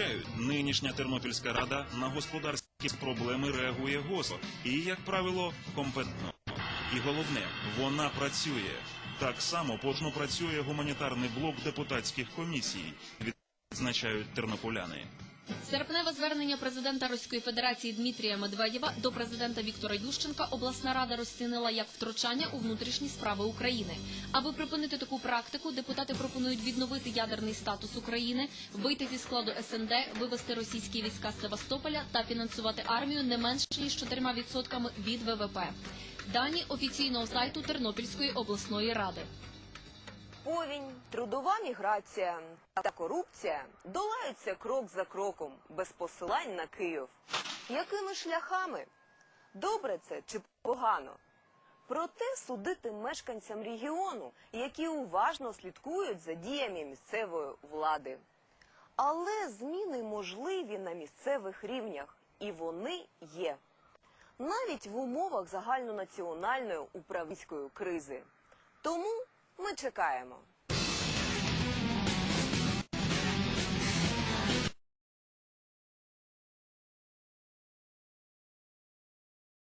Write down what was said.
відзначають, нинішня Тернопільська рада на господарські проблеми реагує госо і, як правило, компетентно. І головне, вона працює. Так само Пожно працює гуманітарний блок депутатських комісій, відзначають тернополяни. Серпневе звернення президента Російської Федерації Дмитрія Медведєва до президента Віктора Ющенка обласна рада розцінила як втручання у внутрішні справи України. Аби припинити таку практику, депутати пропонують відновити ядерний статус України, вийти зі складу СНД, вивести російські війська з Севастополя та фінансувати армію не менше ніж 4% від ВВП. Дані офіційного сайту Тернопільської обласної ради. Повінь, трудова міграція та корупція долаються крок за кроком, без посилань на Київ. Якими шляхами? Добре це чи погано? Проте судити мешканцям регіону, які уважно слідкують за діями місцевої влади. Але зміни можливі на місцевих рівнях, і вони є. Навіть в умовах загальнонаціональної управлінської кризи. Тому ми чекаємо.